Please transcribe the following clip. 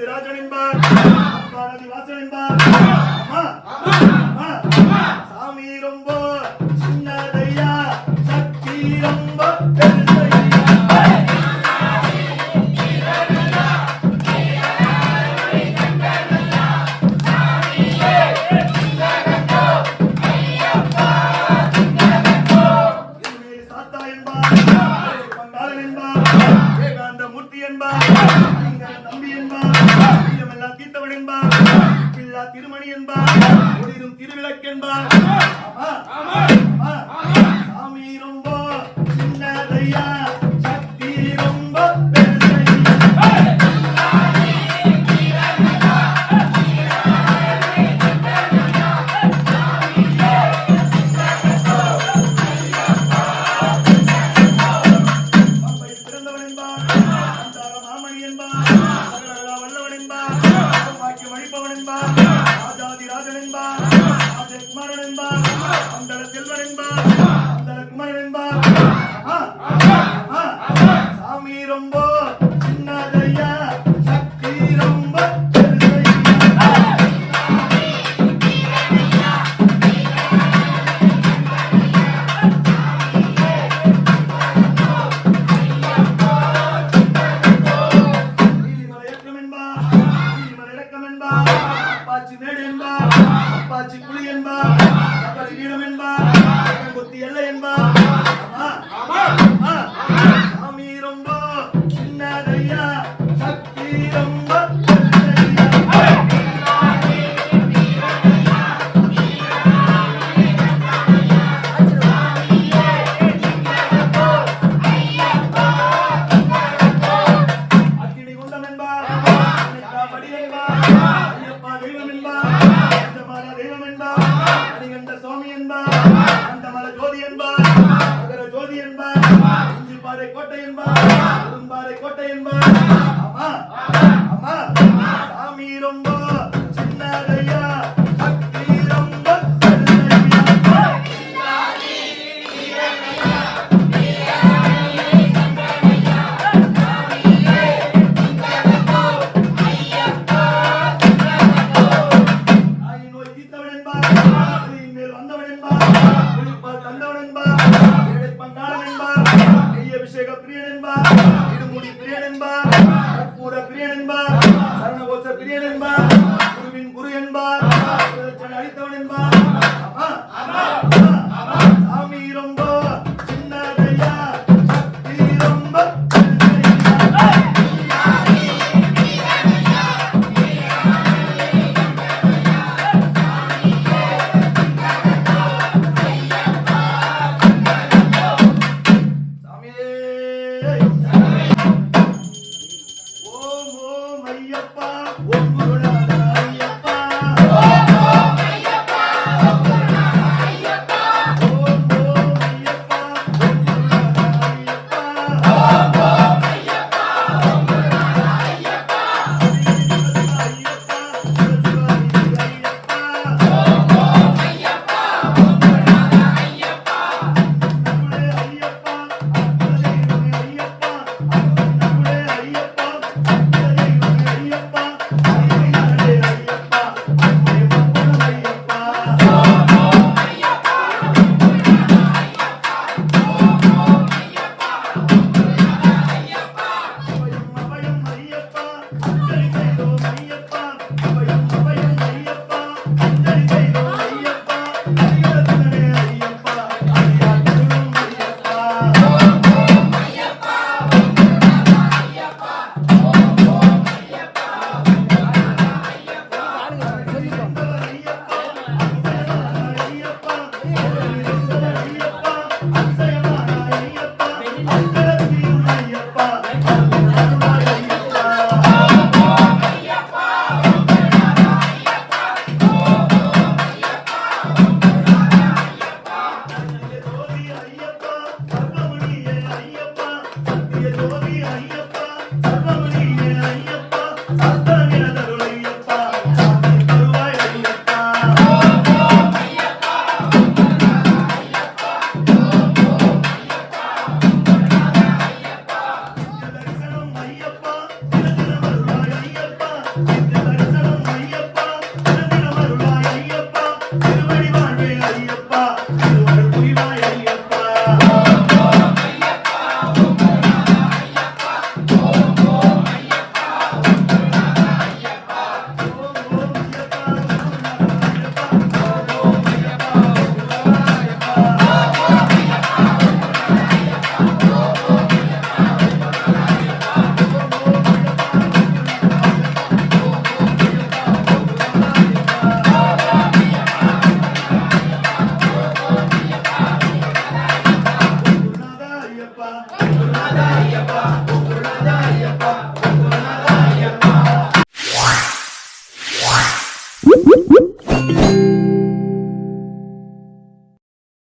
திராஜன் என்பார். அம்மா நதி வாசன் என்பார். அம்மா சாமி ரொம்ப திருமணி என்பார் திருவிளக்கு என்பார் அந்த செல்வன் என்பார். அந்த குமரன் என்பார். சாமி ரொம்ப சின்னதையா சக்தி ரொம்ப மேடு என்பா பாச்சி புலி என்பா கிரீடம் என்பார் புத்தி எல்லை என்பார் சாமி ரொம்ப சின்னதையா சக்தி ரொம்ப. பாறை கோட்டை என்பாரை கோட்டை என்பார் ஆமா ஆமா சாமி ரொம்ப சின்னதையா Woo!